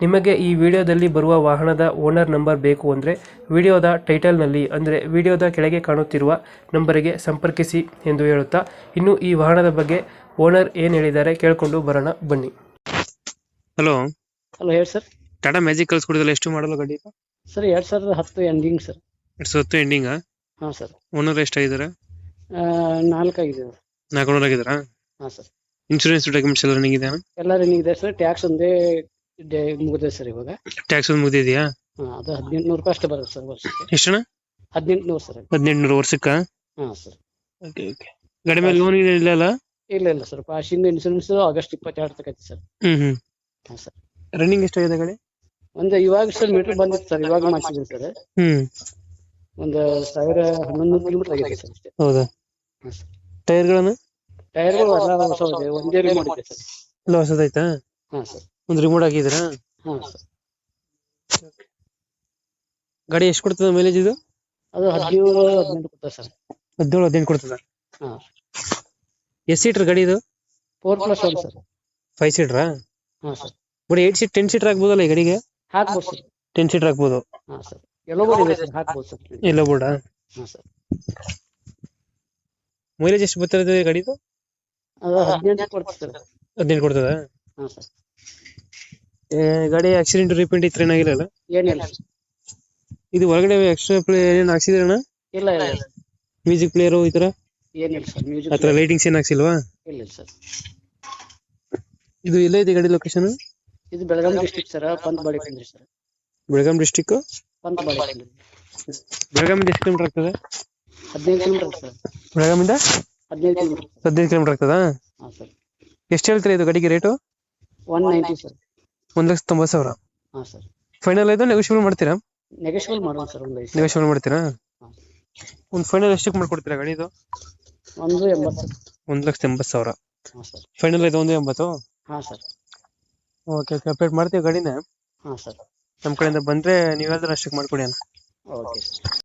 ನಿಮಗೆ ಈ ವಿಡಿಯೋದಲ್ಲಿ ಬರುವ ವಾಹನದ ಓನರ್ ನಂಬರ್ ಬೇಕು ಅಂದರೆ ವಿಡಿಯೋದ ಟೈಟಲ್ನಲ್ಲಿ ಅಂದರೆ ವಿಡಿಯೋದ ಕೆಳಗೆ ಕಾಣುತ್ತಿರುವ ನಂಬರಿಗೆ ಸಂಪರ್ಕಿಸಿ ಎಂದು ಹೇಳುತ್ತಾ ಇನ್ನು ಈ ವಾಹನದ ಬಗ್ಗೆ ಓನರ್ ಏನು ಹೇಳಿದ್ದಾರೆ ಕೇಳಿಕೊಂಡು ಬರೋಣ ಬನ್ನಿ. ಹಲೋ. ಹಲೋ ಹೇಳಿ ಸರ್. ಟಾಟಾ ಮ್ಯಾಜಿಕ್ ಕಳ್ಸ್ಕೊಡಿದಲ್ಲ ಎಷ್ಟು ಮಾಡಲು ಗಡಿ ಸರ್ ಎರಡ್ ಸಾವಿರದ ಹತ್ತು ಎಂಡಿಂಗ್ ಸರ್. ಎರಡು ಸಾವಿರದ ಹತ್ತು ಹಾ ಹಾಂ ಸರ್. ಓನರ್ ಎಷ್ಟಾಗಿದ್ದಾರೆ? ನಾಲ್ಕಾಗಿದೆ ನಾಲ್ಕು ಓನರ್ ಆಗಿದ್ದಾರಾ? ಹಾಂ ಸರ್. ಇನ್ಶೂರೆನ್ಸ್ ಡಾಕ್ಯುಮೆಂಟ್ಸ್ ಎಲ್ಲ ರನ್ನಿಂಗ್ ಇದೆಯಾ? ಎಲ್ಲ ರನ್ನಿಂಗ್ ಇದೆ ಸರ್. ಟ್ಯಾಕ್ಸ್ ಒಂದೇ ಮುಗಿದೆ ಸರ್ ಇವಾಗ? ಟ್ಯಾಕ್ಸ್ ಒಂದು ಮುಗಿದಿದೆಯಾ? ಹಾಂ ಅದು ಹದಿನೆಂಟುನೂರು ರೂಪಾಯಿ ಅಷ್ಟೇ ಬರುತ್ತೆ ಸರ್ ವರ್ಷಕ್ಕೆ. ಎಷ್ಟಣ್ಣ? ಹದಿನೆಂಟುನೂರು ಸರ್. ಹದಿನೆಂಟುನೂರು ವರ್ಷಕ್ಕೆ? ಹಾಂ ಸರ್. Okay okay. ಗಾಡಿ ಮೇಲೆ ಲೋನ್ ಇಲ್ಲ ಅಲ್ಲ ಇಲ್ಲ ಇಲ್ಲ ಸರ್. ಪಾಸಿಂಗ್ ಇನ್ಶೂರೆನ್ಸ್ ಆಗಸ್ಟ್ ಇಪ್ಪತ್ತೆರಡು ತಗೈತಿ ಸರ್. ಹ್ಮ್ ಹ್ಮ್. ಹಾಂ ಸರ್. ರನ್ನಿಂಗ್ ಎಷ್ಟಾಗಿದೆ ಗಾಡಿ? ಒಂದು ಇವಾಗ ಸರ್ ಮೀಟರ್ ಬಂದಿತ್ತು ಸರ್. ಇವಾಗ ಮಾಡಿಸಿದ್ದೀನಿ ಸರ್. ಹ್ಮ್. ಒಂದು ಸಾವಿರ ಹನ್ನೊಂದು ಕಿಲೋಮೀಟರ್ ಆಗಿದೆ ಸರ್ ಅಷ್ಟೇ. ಹೌದಾ? ಹಾಂ ಸರ್. ಟೈರ್ಗಳನ್ನು ಟೈರ್ಗಳು ಎಲ್ಲ ಹೊಸ ಇದೆ ಒಂದೇ ರೀ ಸರ್. ಎಲ್ಲ ಹಾಂ ಸರ್. ಒಂದು ರಿಮೋಟ್ ಹಾಕಿದ್ರ ಹಾಂ ಸರ್ ಗಾಡಿ ಎಷ್ಟು ಕೊಡ್ತದ ಮೈಲೇಜ್ ಇದು? ಅದು ಹದಿನೇಳು ಹದಿನೆಂಟು ಕೊಡ್ತದೆ ಸರ್. ಹದಿನೇಳು ಹದಿನೆಂಟು ಕೊಡ್ತದ? ಹಾಂ. ಎಷ್ಟು ಸೀಟರ್ ಗಾಡಿ ಇದು? Four plus one sir. Five ಸೀಟ್ರಾ ಹಾಂ ಸರ್. ಬರೀ ಏಟ್ ಸೀಟ್ ಟೆನ್ ಸೀಟರ್ ಹಾಕ್ಬೋದಲ್ಲ ಈ ಗಾಡಿಗೆ? ಹಾಕ್ಬೋದು ಸರ್. ಟೆನ್ ಸೀಟರ್ ಹಾಕ್ಬೋದು. ಹಾಂ ಸರ್. ಎಲ್ಲೋ ಬೋರ್ಡ್ ಇದೆ ಸರ್. ಹಾಕ್ಬೋದು ಸರ್. ಎಲ್ಲ ಬೋರ್ಡ ಹಾಂ ಸರ್. ಮೈಲೇಜ್ ಎಷ್ಟು ಬರ್ತಿರೋದು ಗಾಡಿದು? ಅದು ಹದಿನೆಂಟು ಕೊಡ್ತದೆ ಸರ್. ಹದಿನೆಂಟು ಕೊಡ್ತದ? ಹಾಂ ಸರ್. ಗಾಡಿ ಆಕ್ಸಿಡೆಂಟ್ ರಿಪೇಂಟ್ ಇತ್ತು ಏನಾಗಿಲ್ಲ ಏನಿಲ್ಲ. ಇದು ಒಳಗಡೆ ಎಕ್ಸ್ಟ್ರಾ ಪ್ಲೇ ಏನೇನು ಹಾಕ್ಸಿದ್ರಣ್ಣ ಇಲ್ಲ ಇಲ್ಲ ಇಲ್ಲ. ಮ್ಯೂಸಿಕ್ ಪ್ಲೇಯರ್ ಈ ತರ? ಏನಿಲ್ಲ ಸರ್ ಮ್ಯೂಸಿಕ್ ಥರ ಲೈಟಿಂಗ್ಸ್ ಏನು ಹಾಕ್ಸಿಲ್ವಾ? ಇಲ್ಲ ಇಲ್ಲ ಸರ್. ಇದು ಎಲ್ಲೈತೆ ಗಾಡಿ ಲೊಕೇಶನ್ ಇದು Belagavi district sir Pantabadi Kundri sir. Belgaum district Pantabadi Kundri Belgaum ಎಷ್ಟು ಕಿಲೋಮೀಟರ್ ಆಗ್ತದೆ? ಹದಿನೈದು ಕಿಲೋಮೀಟರ್ ಸರ್. ಬೆಳಗಾಮಿಂದ? ಹದಿನೈದು ಕಿಲೋಮೀಟರ್ ಹದಿನೈದು ಕಿಲೋಮೀಟರ್ ಆಗ್ತದಾ? ಹಾಂ ಸರ್. ಎಷ್ಟು ಹೇಳ್ತೀರಾ ಇದು ಗಾಡಿಗೆ ರೇಟು ಒನ್ ನೈಂಟಿ ಸರ್. ಒಂದು ಲಕ್ಷ ತೊಂಬತ್ತು ಸಾವಿರ. ಹಾಂ ಸರ್. ಫೈನಲ್ ಆಯ್ತು ನೆಗೋಷಿಯಬಲ್ ಮಾಡ್ತೀರಾ? ನೆಗೆಶ್ವಲ್ ಮಾಡೋಣ ಸರ್ ಒಂದು ಐದು ನೆಗೋಷಿಯಬಲ್ ಮಾಡ್ತೀರಾ. ಒಂದು ಫೈನಲ್ ಎಷ್ಟಕ್ಕೆ ಮಾಡ್ಕೊಡ್ತೀರಾ ಗಾಡಿದು? ಒಂದು ಎಂಬತ್ತು ಒಂದು ಎಂಬತ್ತು ಸಾವಿರ. ಹಾಂ ಸರ್. ಫೈನಲ್ ಆಯ್ತು ಒಂದು ಎಂಬತ್ತು? ಹಾಂ ಸರ್. ಓಕೆ ಓಕೆ ಅಪ್ಡೇಟ್ ಮಾಡ್ತೀವಿ ಗಾಡಿನ. ಹಾಂ ಸರ್. ನಮ್ಮ ಕಡೆಯಿಂದ ಬಂದ್ರೆ ನೀವೆಲ್ಲರೂ ಅಷ್ಟಕ್ಕೆ ಮಾಡ್ಕೊಡಿ ಅಣ್ಣ. Okay sir.